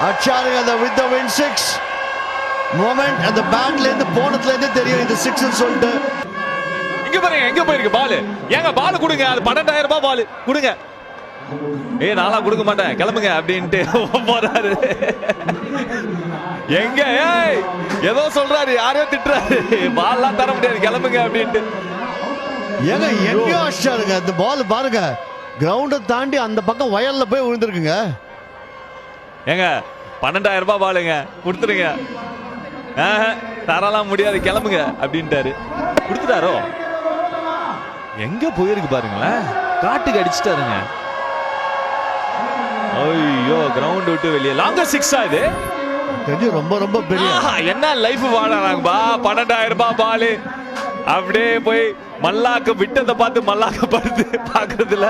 அச்சாருங்க அந்த with the win six moment அந்த பேட்ல இருந்து போனதுல இருந்து தெரியும். இது சிக்ஸ் சொல்லிட்டு. இங்க பாருங்க எங்க போயிருக்கு பால். ஏங்க பால் கொடுங்க. அது பன்னெண்டாயிரம் ரூபாய் பால். கொடுங்க. ஏய் நான்லாம் கொடுக்க மாட்டேன். கிளம்புங்க அப்படின்ட்டு போறாரு. எங்க? ஏய் ஏதோ சொல்றாரு. யாரையோ திட்டுறாரு. பால்லாம் தர முடியாது. கிளம்புங்க அப்படின்ட்டு. ஏங்க எங்கேயோ அடிச்சாருங்க அந்த பால் பாருங்க. கிரவுண்டை தாண்டி அந்த பக்கம் வயல்ல போய் விழுந்திருக்குங்க. ஏங்க பன்னெண்டாயிரம் ரூபாய் பாலுங்க கொடுத்துருங்க. தரலாம் முடியாது கிளம்புங்க அப்படின்ட்டாரு. கொடுத்துட்டாரோ? எங்க போயிருக்கு பாருங்களேன். காட்டுக்கு அடிச்சிட்டாருங்க. ஐயோ கிரவுண்ட் விட்டு வெளியே. லாங்கர் சிக்ஸா இது? தெரிஞ்சு ரொம்ப ரொம்ப பெரிய. என்ன லைஃப் வாழறாங்கப்பா? பன்னெண்டாயிரம் ரூபாய் பாலு அப்படியே போய் மல்லாக்க விட்டதை பார்த்து மல்லாக்க படுத்து பாக்குறதுல